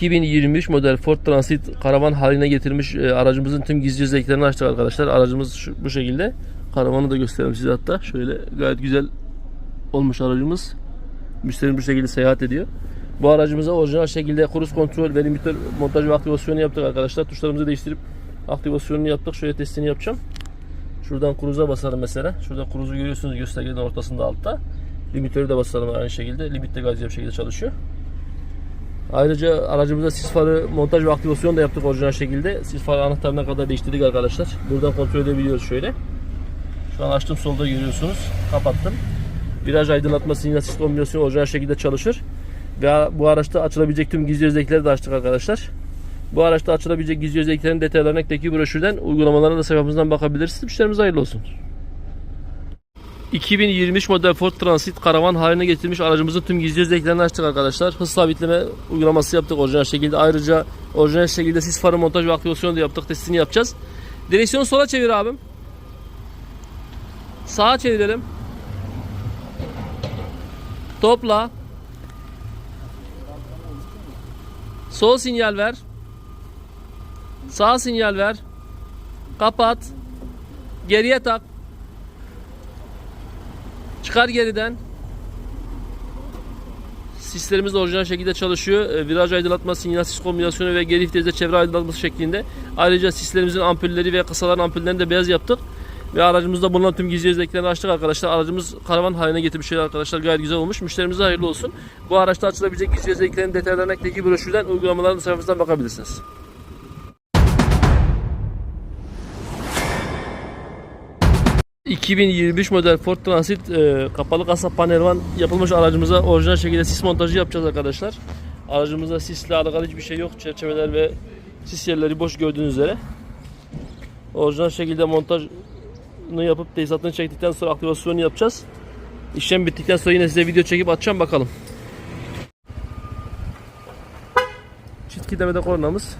2023 model Ford Transit karavan haline getirmiş e, aracımızın tüm gizli özelliklerini açtık arkadaşlar. Aracımız şu, bu şekilde. Karavanı da göstereyim size hatta. Şöyle gayet güzel olmuş aracımız. Müşterimiz bu şekilde seyahat ediyor. Bu aracımıza orijinal şekilde kruz kontrol ve limitör montaj ve aktivasyonu yaptık arkadaşlar. Tuşlarımızı değiştirip aktivasyonunu yaptık. Şöyle testini yapacağım. Şuradan cruise'a basarım mesela. Şurada cruise'u görüyorsunuz göstergenin ortasında altta. Limitörü de basarım aynı şekilde. Limit de gayet bir şekilde çalışıyor. Ayrıca aracımıza sis farı montaj ve aktivasyon da yaptık orijinal şekilde. Sis farı anahtarına kadar değiştirdik arkadaşlar. Buradan kontrol edebiliyoruz şöyle. Şu an açtım solda görüyorsunuz. Kapattım. Viraj aydınlatma sinyal sis kombinasyonu orijinal şekilde çalışır. Ve bu araçta açılabilecek tüm gizli özellikleri de açtık arkadaşlar. Bu araçta açılabilecek gizli özelliklerin detaylarına ekteki broşürden uygulamalarına da sayfamızdan bakabilirsiniz. Müşterimize hayırlı olsun. 2023 model Ford Transit karavan haline getirmiş aracımızın tüm gizli özelliklerini açtık arkadaşlar. Hız sabitleme uygulaması yaptık orijinal şekilde. Ayrıca orijinal şekilde sis farı montaj ve aktivasyonu da yaptık. Testini yapacağız. Direksiyonu sola çevir abim. Sağa çevirelim. Topla. Sol sinyal ver. Sağ sinyal ver. Kapat. Geriye tak. Çıkar geriden. Sislerimiz de orijinal şekilde çalışıyor. E, Viraj aydınlatma, sinyal sis kombinasyonu ve geri vitesde çevre aydınlatması şeklinde. Ayrıca sislerimizin ampulleri ve kısaların ampullerini de beyaz yaptık. Ve aracımızda bulunan tüm gizli özelliklerini açtık arkadaşlar. Aracımız karavan haline getirmiş arkadaşlar. Gayet güzel olmuş. Müşterimize hayırlı olsun. Bu araçta açılabilecek gizli özelliklerin detaylarına ekleki broşürden uygulamaların sayfasından bakabilirsiniz. ...2023 model Ford Transit e, kapalı kasa panel van yapılmış aracımıza orijinal şekilde sis montajı yapacağız arkadaşlar. Aracımızda sisle alakalı hiçbir şey yok. Çerçeveler ve sis yerleri boş gördüğünüz üzere. Orijinal şekilde montajını yapıp tesisatını çektikten sonra aktivasyonu yapacağız. İşlem bittikten sonra yine size video çekip atacağım bakalım. Çift kidemede kornamız.